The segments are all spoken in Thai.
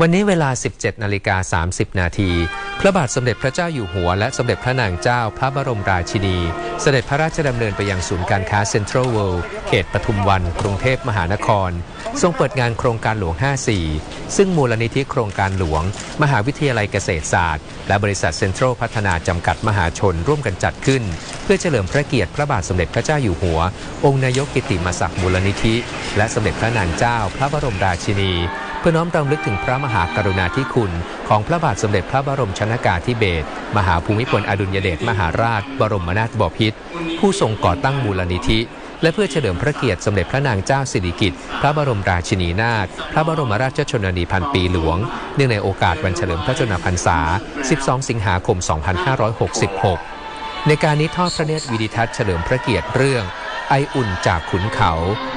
วันนี้เวลา 17 นาฬิกา 30 นาที พระบาทสมเด็จพระเจ้าอยู่หัว และสมเด็จพระนางเจ้าพระบรมราชินี เสด็จพระราชดำเนินไปยังศูนย์การค้าเซ็นทรัลเวิลด์ เขตปทุมวัน กรุงเทพมหานคร ทรงเปิดงานโครงการหลวง 54 ซึ่งมูลนิธิโครงการหลวง มหาวิทยาลัยเกษตรศาสตร์ และบริษัทเซ็นทรัลพัฒนาจำกัดมหาชนร่วมกันจัดขึ้น เพื่อเฉลิมพระเกียรติพระบาทสมเด็จพระเจ้าอยู่หัว องค์นายกกิติมศักดิ์มูลนิธิ และสมเด็จพระนางเจ้า พระบรมราชินี เพื่อน้อมรำลึกถึงพระมหากรุณาธิคุณ ของพระบาทสมเด็จพระบรมชนากาธิเบศรมหาภูมิพลอดุลยเดชมหาราช บรมนาถบพิตรผู้ทรงก่อตั้งมูลนิธิและเพื่อเฉลิมพระเกียรติสมเด็จพระนางเจ้าสิริกิติ์ พระบรมราชินีนาถ พระบรมราชชนนีพันปีหลวง เนื่องในโอกาสวันเฉลิมพระชนมพรรษา 12 สิงหาคม 2566 ในการนี้ทอดพระเนตรวิดิทัศน์เฉลิมพระเกียรติเรื่อง ไออุ่นจากขุนเขา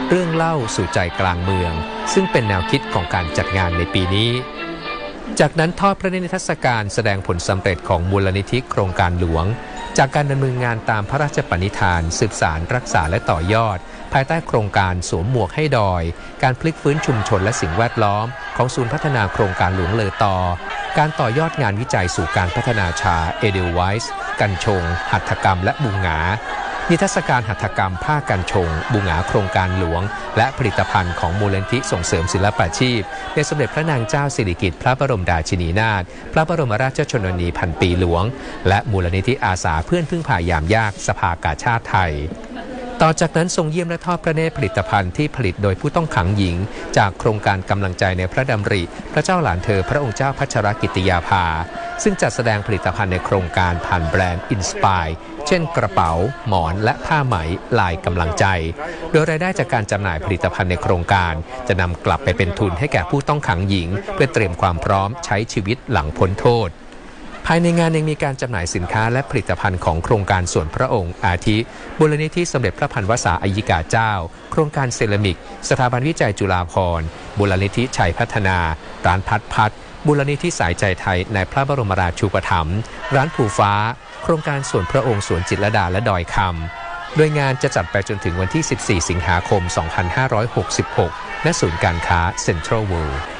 เรื่องเล่าสู่ใจกลางเมือง ซึ่งเป็นแนวคิดของการจัดงานในปีนี้ จากนั้นทอดพระเนิทรรศการแสดงผลสำเร็จของมูลนิธิโครงการหลวง จากการดำเนินงานตามพระราชปณิธาน สืบสารรักษาและต่อยอด ภายใต้โครงการสวมหมวกให้ดอย การพลิกฟื้นชุมชนและสิ่งแวดล้อม ของศูนย์พัฒนาโครงการหลวงเลอตอการต่อยอดงานวิจัยสู่การพัฒนาชาเอเดลไวส์ กัญชง หัตถกรรม และบุงหงา นิทรรศการหัตถกรรมผ้ากันชง บุงาโครงการหลวง และผลิตภัณฑ์ของมูลนิธิส่งเสริมศิลปาชีพในสมเด็จพระนางเจ้าสิริกิติ์พระบรมราชินีนาถพระบรมราชชนนีพันปีหลวง และมูลนิธิอาสาเพื่อนพึ่งพายามยากสภากาชาติไทยต่อจากนั้นทรงเยี่ยมและทอดพระเนตรผลิตภัณฑ์ที่ผลิตโดยผู้ต้องขังหญิง จากโครงการกำลังใจในพระดำริ พระเจ้าหลานเธอพระองค์เจ้าพัชรกิติยาภา ซึ่งจัดแสดงผลิตภัณฑ์ในโครงการผ่านแบรนด์อินสปายเช่นกระเป๋า หมอนและผ้าไหมลายกำลังใจ โดยรายได้จากการจำหน่ายผลิตภัณฑ์ในโครงการ จะนำกลับไปเป็นทุนให้แก่ผู้ต้องขังหญิง เพื่อเตรียมความพร้อมใช้ชีวิตหลังพ้นโทษภายในงานยังมีการจำหน่ายสินค้าและผลิตภัณฑ์ของโครงการส่วนพระองค์ อาทิบุรณิธิสมเด็จพระพันวษาอายิกาเจ้า โครงการเซรามิก สถาบันวิจัยจุฬาภรณ์บุรณิธิชัยพัฒนา ร้านพัดพัด บุรณิธิสายใจไทยในพระบรมราชูปถัมภ์ร้านผูฟ้า โครงการส่วนพระองค์สวนจิตรดาและดอยคำโดยงานจะจัดไปจนถึงวันที่ 14 สิงหาคม 2566 ณ ศูนย์การค้าเซ็นทรัลเวิลด์